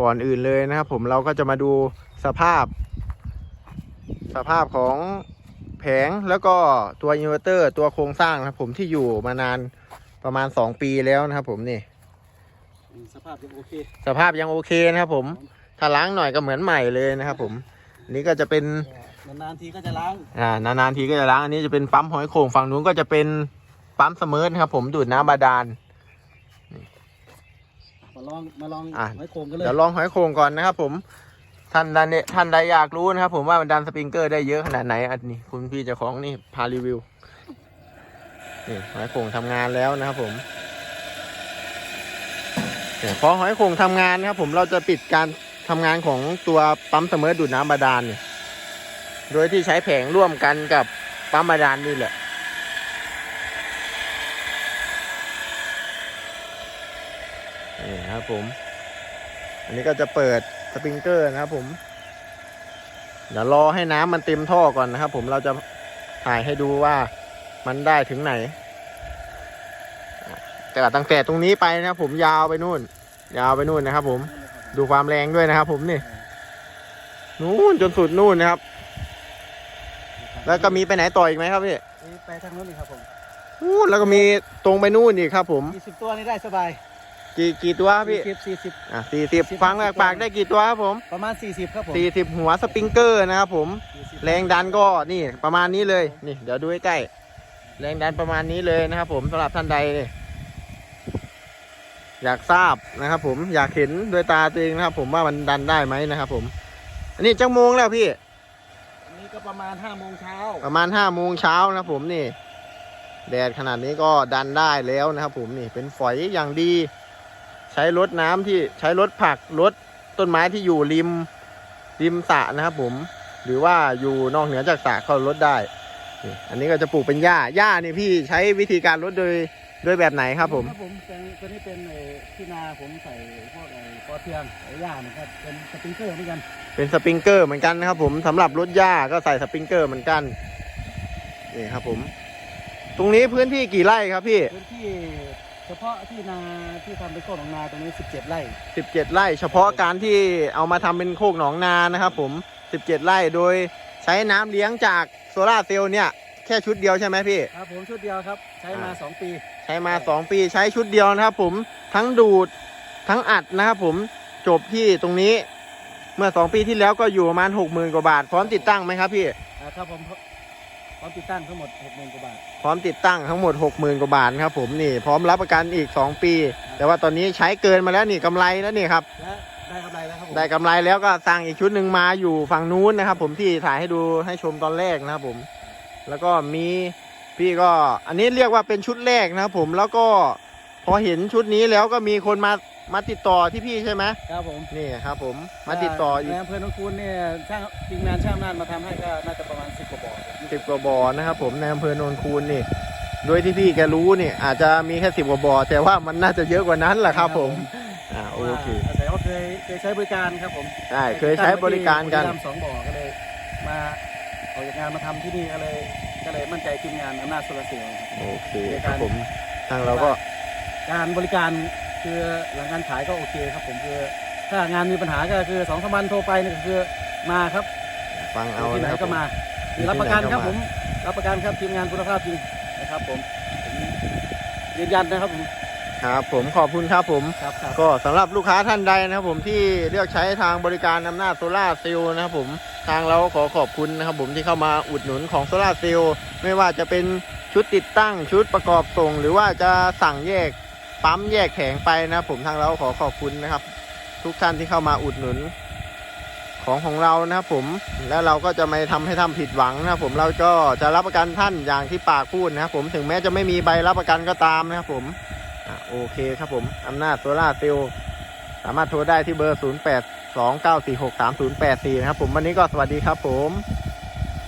ก่อนอื่นเลยนะครับ ผมเราก็จะมาดูสภาพ สภาพของแผงแล้วก็ตัวอินเวอร์เตอร์ตัวโครงสร้างนะครับ ผมที่อยู่มานานประมาณ 2 ปีแล้วนะครับ ผมนี่อืมสภาพยังโอเค สภาพยังโอเคนะครับ ผมถ้าล้างหน่อยก็เหมือนใหม่เลยนะครับ ผมอันนี้ก็จะเป็นนานๆทีก็จะล้าง อ่านานๆทีก็จะล้าง อันนี้จะเป็นปั๊มหอยโข่งฝั่งนู้นก็จะเป็นปั๊มเสมอนะครับ ผมดูดน้ำบาดาลมา ลองมาลองอะไม้โครงกันเลยเดี๋ยวลองหอยโข่งก่อนนะครับผม ท่านใดเนี่ยท่านใดอยากรู้นะครับผมว่ามันดันสปริงเกอร์ได้เยอะขนาดไหนอันนี้ คุณพี่เจ้าของนี่พารีวิวนี่หอยโข่งทำงานแล้วนะครับผมเนี่ยพอหอยโข่งทำงานนะครับผมเราจะปิดการทำงานของตัวปั๊มเสมอดูดน้ำบาดาลเนี่ยโดยที่ใช้แผงร่วมกันกับปั๊มบาดาลนี่แหละ นี่ครับผม อันนี้ก็จะเปิดสปริงเกอร์นะครับ ผม เดี๋ยวรอให้น้ำมันเต็มท่อก่อนนะครับ ผมเราจะถ่ายให้ดูว่ามันได้ถึงไหนอะแต่ตั้งแต่ตรงนี้ไปนะครับ ผมยาวไปนู่น ยาวไปนู่นนะครับ ผม ดูความแรงด้วยนะครับ ผมนี่นู่นจนสุดนู่นนะครับ แล้วก็มีไปไหนต่ออีกไหมครับพี่ไปทางนู้นนี่ครับผมนู่นแล้วก็มีตรงไปนู่นอีกครับ ผมยี่สิบตัวนี่ได้สบาย กี่กี่ตัวครับพี่สี่สิบสี่สิบอะสี่สิบฟังแรกปากได้กี่ตัวครับผม ประมาณสี่สิบครับผมสี่สิบหัวสปริงเกอร์นะครับผม40แรงดันก็นี่ประมาณนี้เลย นี่เดี๋ยวดูใกล้ๆ แรงดันประมาณนี้เลยนะครับผมสำหรับท่านใดเนี่ยอยากทราบนะครับผมอยากเห็นด้วยตาตัวเองนะครับผมว่ามันดันได้ไหมนะครับผม อันนี้จังโมงแล้วพี่ อันนี้ก็ประมาณห้าโมงเช้า ประมาณห้าโมงเช้านะครับผมนี่ แดดขนาดนี้ก็ดันได้แล้วนะครับผมนี่เป็นฝอยอย่างดี ใช้รถน้ำที่ใช้รถผักรถต้นไม้ที่อยู่ริมริมสระนะครับผมหรือว่าอยู่นอกเหนือจากสระเข้ารถได้นี่อันนี้ก็จะปลูกเป็นหญ้า หญ้านี่พี่ใช้วิธีการลดโดยโดยแบบไหนครับผมครับผมเป็นตัวนี้เป็นไอ้ที่นาผมใส่พวกไอ้ปอเทืองไอ้หญ้านะครับเป็นสปริงเกอร์เหมือนกัน เป็นสปริงเกอร์เหมือนกันนะครับผมสำหรับรถหญ้าก็ใส่สปริงเกอร์เหมือนกันนี่ครับผม ตรงนี้พื้นที่กี่ไร่ครับพี่ พื้นที่ เฉพาะที่นาที่ทำเป็นโคกหนองนาตรงนี้สิบเจ็ดไร่ 17 ไร่ เฉพาะการที่เอามาทำเป็นโคกหนองนานะครับผม 17 ไร่โดยใช้น้ำเลี้ยงจากโซลาร์เซลล์เนี่ยแค่ชุดเดียวใช่ไหมพี่ ครับผมชุดเดียวครับ ใช้มาอ่าสองปี ใช้มา 2 ปีใช้ชุดเดียวนะครับผมทั้งดูดทั้งอัดนะครับผมจบที่ตรงนี้เมื่อ 2 ปีที่แล้วก็อยู่ประมาณ 60,000 กว่าบาท พร้อมติดตั้งไหมครับพี่ อ่าครับผมพ ร้อมติดตั้งทั้งหมดหกหมื่นกว่าบาท พร้อมติดตั้งทั้งหมด 60,000 กว่าบาทครับผมนี่พร้อมรับประกันอีก 2 ปี แต่ว่าตอนนี้ใช้เกินมาแล้วนี่กำไรแล้วนี่ครับ และได้กำไรแล้วครับผม ได้กำไรแล้วก็สั่งอีกชุดหนึ่งมาอยู่ฝั่งนู้นนะครับ ผมที่ถ่ายให้ดูให้ชมตอนแรกนะครับผม แล้วก็มีพี่ก็อันนี้เรียกว่าเป็นชุดแรกนะครับผมแล้วก็พอเห็นชุดนี้แล้วก็มีคนมา มาติดต่อที่พี่ใช่ไหมครับผมนี่ครับผมมาติดต่ออีกในอำเภอหนองคูนเนี่ยช่างทีมงานช่างนานมาทำให้ก็น่าจะประมาณสิบกว่าบ่อสิบกว่าบ่อนะครับผมในอำเภอโนนคูนนี่โดยที่พี่แกรู้นี่อาจจะมีแค่สิบกว่าบ่อแต่ว่ามันน่าจะเยอะกว่านั้นแหละครับผมอ่าโอเคอาศัยว่าเคยเคยใช้บริการครับผมใช่เคยใช้บริการกันทำสองบ่อก็เลยมาออกจากงานมาทำที่นี่ก็เลยก็เลยมั่นใจทีมงานอำนาจโซลาร์เซลล์ครับโอเคครับผมทางเราก็การบริการ คือหลังการขายก็โอเคครับผมคือถ้างานมีปัญหาก็คือสองสามวันโทรไปนี่ก็คือมาครับฟังเอาที่ไหนนะครับก็มาที่รับประกันครับที่ไหนก็ผมมารับประกันครับทีมงานคุณภาพจริงนะครับผมผมยืนยันนะครับผมครับผมขอบคุณครับผมครับครับก็สำหรับลูกค้าท่านใดนะครับผมที่เลือกใช้ทางบริการอำนาจโซลาร์เซลล์นะครับผมทางเราขอขอบคุณนะครับผมที่เข้ามาอุดหนุนของโซลาร์เซลล์ไม่ว่าจะเป็นชุดติดตั้งชุดประกอบส่ง หรือว่าจะสั่งแยก ปั๊มแยกแผงไปนะผมทางเราขอขอบคุณนะครับ ทุกท่านที่เข้ามาอุดหนุนของของเรานะครับผมแล้วเราก็จะไม่ทำให้ท่านผิดหวังนะครับผมเราก็จะรับประกันท่านอย่างที่ปากพูดนะครับผมถึงแม้จะไม่มีใบรับประกันก็ตามนะครับผมอโอเคครับผมอำนาจโซล่าเซลล์สามารถโทรได้ที่เบอร์ 0829463084 นะครับผมวันนี้ก็สวัสดีครับผม